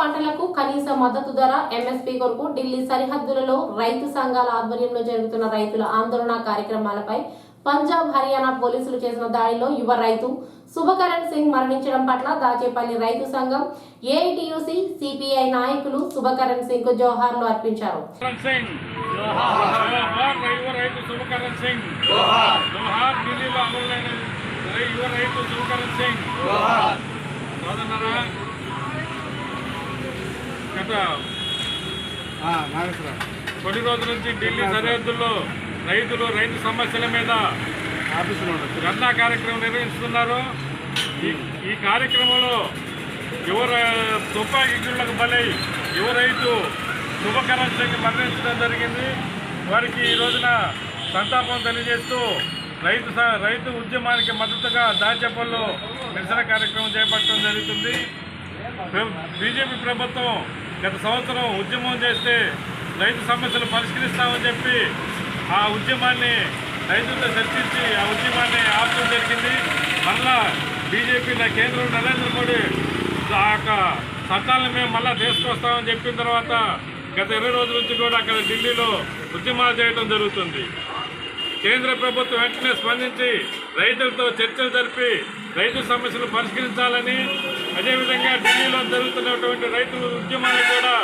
కనీస మద్దతు ధర ఎంఎస్పీ కొరకు ఢిల్లీ సరిహద్దులలో రైతు సంఘాల ఆధ్వర్యంలో జరుగుతున్న రైతుల ఆందోళన కార్యక్రమాలపై పంజాబ్ హర్యానా పోలీసులు చేసిన దాడిలో యువ రైతు శుభకరణ్ సింగ్ మరణించడం పట్ల దాచేపల్లి రైతు సంఘం ఏఐటియుసి సిపిఐ నాయకులు శుభకరణ్ సింగ్కు జోహార్లు అర్పించారు. కరణ్ సింగ్ జోహార్ యువ రైతు గత కొన్ని రోజుల నుంచి ఢిల్లీ సరిహద్దుల్లో రైతులు రైతు సమస్యల మీద ధర్నా కార్యక్రమం నిర్వహిస్తున్నారు. ఈ ఈ కార్యక్రమంలో యువ రై- తుపాకీ గుళ్ళకు బలై యువ రైతు శుభకరణ్ సింగ్ మరణించడం జరిగింది. వారికి ఈ రోజున సంతాపం తెలియజేస్తూ రైతు రైతు ఉద్యమానికి మద్దతుగా దాచేపల్లో నిరసన కార్యక్రమం చేపట్టడం జరుగుతుంది. బీజేపీ ప్రభుత్వం గత సంవత్సరం ఉద్యమం చేస్తే రైతు సమస్యలు పరిష్కరిస్తామని చెప్పి ఆ ఉద్యమాన్ని రైతులతో చర్చించి ఆ ఉద్యమాన్ని ఆపడం జరిగింది. మళ్ళా బీజేపీ నా కేంద్రం నరేంద్ర మోడీ ఆ యొక్క చట్టాలను మేము మళ్ళీ తీసుకొస్తామని చెప్పిన తర్వాత గత ఇరవై రోజుల నుంచి కూడా అక్కడ ఢిల్లీలో ఉద్యమాలు చేయడం జరుగుతుంది. కేంద్ర ప్రభుత్వం వెంటనే స్పందించి రైతులతో చర్చలు జరిపి రైతు సమస్యలు పరిష్కరించాలని అదేవిధంగా ఢిల్లీలో జరుగుతున్నటువంటి రైతు ఉద్యమాలు కూడా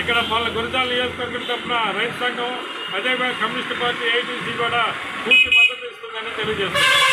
ఇక్కడ వాళ్ళ గురిజాల నియోజకవర్గం తరఫున రైతు సంఘం అదేవిధంగా కమ్యూనిస్ట్ పార్టీ ఐటీసీ కూడా పూర్తి మద్దతు ఇస్తుందని తెలియజేస్తున్నారు.